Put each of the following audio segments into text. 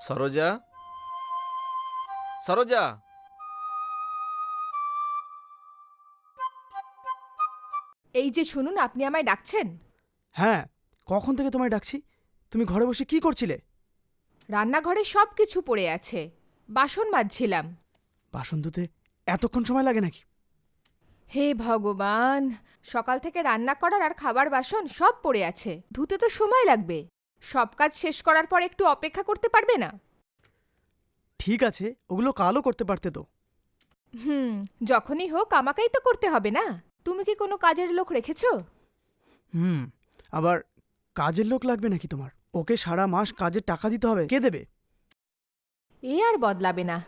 সরোজা? সরোজা? এই যে শুনুন আপনি আমায় ডাকছেন? হ্যাঁ কখন থেকে তোমায় ডাকছি? তুমি ঘরে বসে কি করছিলে? রান্নাঘরে সব কিছু পড়ে আছে। বাসন মাজছিলাম। বাসন ধুতে এতক্ষণ সময় লাগে নাকি? হে ভগবান সকাল থেকে রান্না করার আর খাবার বাসন সব পড়ে আছে। ধুতে তো সময় লাগবে। সব কাজ শেষ করার পর একটু অপেক্ষা করতে পারবে না? ঠিক আছে ওগুলো কালও করতে পারতে তো। হুম যখনই হোক আমাকেই তো করতে হবে না? তুমি কি কোনো কাজের লোক রেখেছো? হুম আবার কাজের লোক লাগবে নাকি তোমার? ওকে সারা মাস কাজের টাকা দিতে হবে কে দেবে? এ আর বদলাবে না।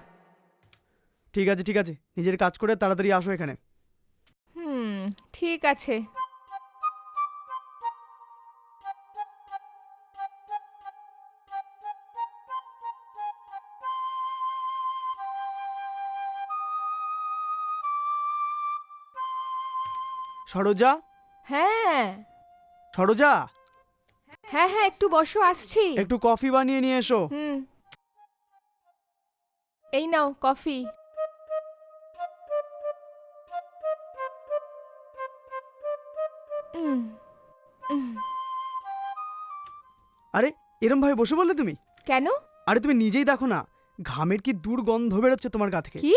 ঠিক আছে ঠিক আছে নিজের কাজ করে তাড়াতাড়ি আসো এখানে। হুম ঠিক আছে। সরোজা? হ্যাঁ। সরোজা? হ্যাঁ হ্যাঁ একটু বসো আসছি। একটু কফি বানিয়ে নিয়ে এসো। হুম। এই নাও কফি। আরে এরম ভাবে বসে বললে তুমি? কেন? আরে তুমি নিজেই দেখো না ঘামের কি দুর্গন্ধ বেরোচ্ছে তোমার গা থেকে? কি?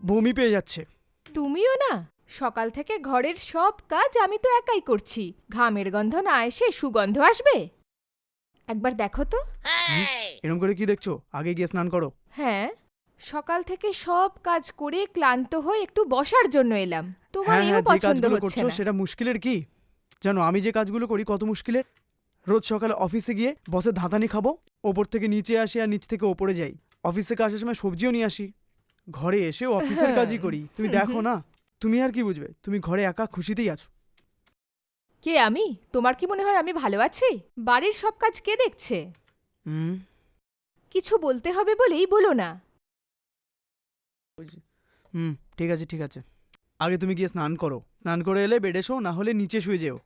বমি পেয়ে যাচ্ছে। তুমিও না? সকাল থেকে ঘরের সব কাজ আমি তো একাই করছি। ঘামের গন্ধ না এসে সুগন্ধ আসবে? একবার দেখো তো। এরম করে কি দেখছ? আগে গিয়ে স্নান করো। হ্যাঁ। সকাল থেকে সব কাজ করে ক্লান্ত হয়ে একটু বসার জন্য এলাম। তোমার হ্যাঁ এও হ্যাঁ পছন্দ হচ্ছে না। সেটা মুশকিলের কি? জানো আমি যে কাজগুলো করি কত মুশকিলের? রোজ সকালে অফিসে গিয়ে বসে ধাঁধানি খাব ওপর থেকে নিচে আসি আর নিচ থেকে ওপরে যাই। অফিস থেকে আসার সময় সবজিও নিয়ে আসি। ঘরে এসে অফিসের কাজই করি। তুমি দেখো না? তুমি আর কি বুঝবে? তুমি ঘরে একা খুশিতেই আছো। কে আমি? তোমার কি মনে হয় আমি ভালো আছি? বাড়ির সব কাজ কে দেখছে? হুম কিছু বলতে হবে বলেই বলো না। হুম ঠিক আছে ঠিক আছে। আগে তুমি গিয়ে স্নান করো। স্নান করে এলে বেডে শো না হলে নিচে শুয়ে যেও।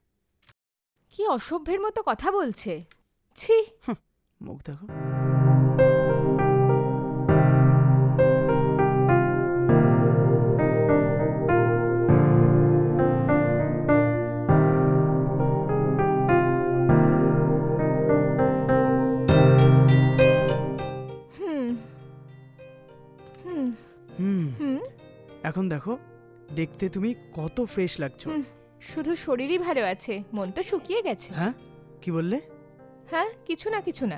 কি অসভ্যের মতো কথা বলছে। ছি। মুখ দেখো। হুম। হুম। হুম। এখন দেখো দেখতে তুমি কত ফ্রেশ লাগছো। হুম। শুধু শরীরই ভালো আছে মন তো শুকিয়ে গেছে। হ্যাঁ? কি বললে? হ্যাঁ কিছু না কিছু না।